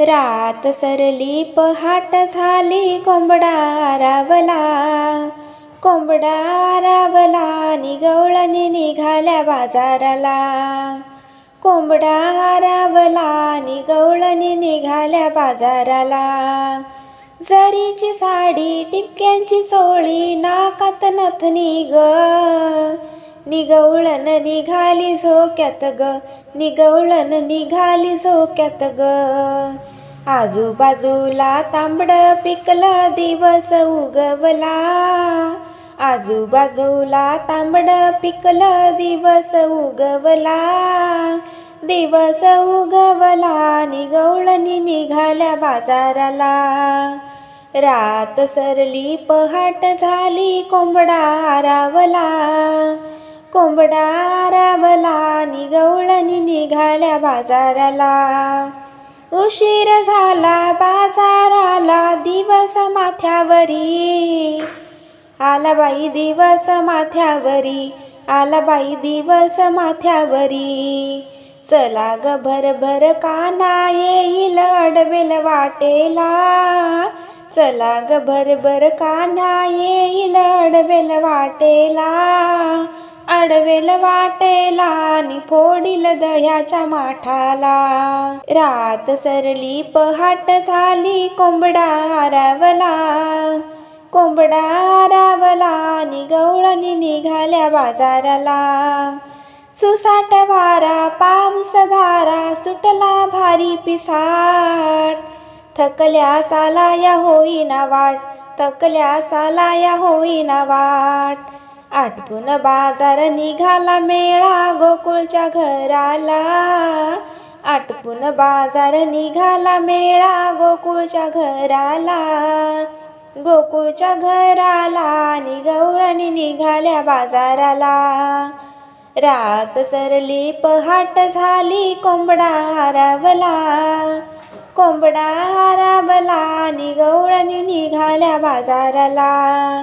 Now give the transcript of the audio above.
रात सरली पहाट झाली कोंबडा रावला. कोंबडा रावला निगवळणी निघाल्या बाजाराला. कोंबडा रावला निगवळणी निघाल्या बाजाराला. जरीची साडी टिपक्यांची चोळी नाकात नथनी ग. निगवळण निघाली झोक्यात ग. निगवळण निघाली झोक्यात ग. आजूबाजूला तांबड पिकलं दिवस उगवला. आजूबाजूला तांबड पिकलं दिवस उगवला. दिवस उगवला निगवळणी निघाल्या बाजाराला. रात सरली पहाट झाली कोंबडा रावला कोंबडा रावला निगवळणी निघाल्या बाजाराला. उशीर झाला बाजाराला दिवस माथ्यावरी. आला बाई दिवस माथ्यावरी आला बाई दिवस माथ्यावरी. चला ग भरभर काना येईल अडवेल वाटेला. चला ग भरभर काना येईल अडवेल वाटेला. चढवेल वाटेला आणि फोडील दह्याच्या माठाला. रात सरली पहाट झाली कोंबडा रावला कोंबडा हारावला नि गवळणी निघाल्या बाजाराला. सुसाट वारा पाऊस धारा सुटला भारी पिसाट. थकल्या चालाया होईना वाट थकल्या चालाया होईना वाट. आटपून बाजार निघाला मेळा गोकुळच्या घराला. आटपून बाजार निघाला मेळा गोकुळच्या घराला. गोकुळच्या घराला निगवळणी निघाल्या बाजाराला. रात सरली पहाट झाली कोंबडा रावला कोंबडा रावला निगवळणी निघाल्या बाजाराला.